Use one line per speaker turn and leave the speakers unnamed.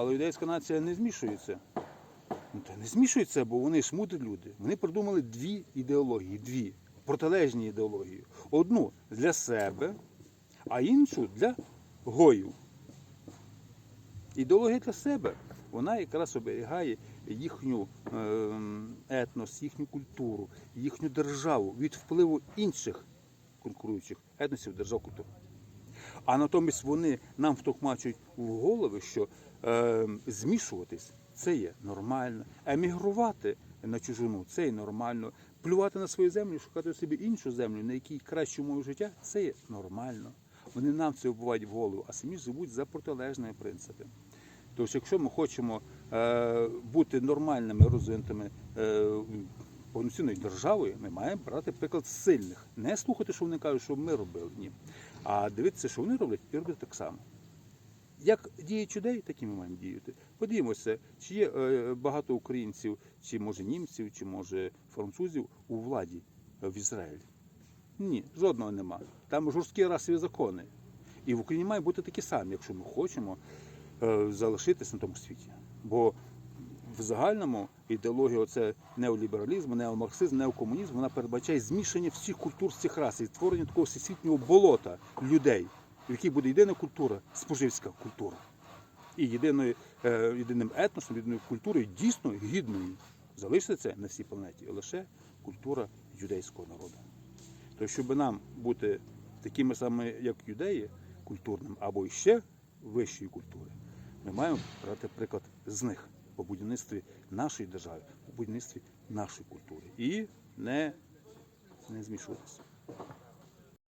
Але юдейська нація не змішується. Ну, та не змішується, бо вони ж мудрі люди. Вони придумали дві ідеології, дві протилежні ідеології. Одну для себе, а іншу для гоїв. Ідеологія для себе, вона якраз оберігає їхню ем, етнос, їхню культуру, їхню державу від впливу інших конкуруючих етносів, держав культур. А натомість вони нам втокмачують в голови, що е, змішуватись це є нормально, емігрувати на чужину це є нормально, плювати на свою землю, шукати собі іншу землю, на якій краще умови життя, це є нормально. Вони нам це вбивають в голову, а самі живуть за протилежними принципами. Тож, якщо ми хочемо е, бути нормальними, розвинутими е, повноцінною державою, ми маємо брати приклад сильних. Не слухати, що вони кажуть, що ми робили. Ні. А дивитися, що вони роблять, і робити так само. Як діють людей, так і ми маємо діяти. Подивимося, чи є е, багато українців, чи може німців, чи може французів у владі е, в Ізраїлі. Ні, жодного нема. Там жорсткі расові закони. І в Україні має бути такі самі, якщо ми хочемо е, залишитись на тому світі. Бо в загальному ідеологія оце неолібералізму, неомарксизм, неокомунізм, вона передбачає змішання всіх культур всіх рас і створення такого всесвітнього болота людей, в якій буде єдина культура, споживська культура. І єдиною, е, єдиним етносом, єдиною культурою дійсно гідною залишиться на всій планеті лише культура юдейського народу. То щоб нам бути такими самими, як юдеї, культурним або ще вищої культури, ми маємо брати приклад з них по будівництві нашої держави, по будівництві нашої культури і не, не змішуватися.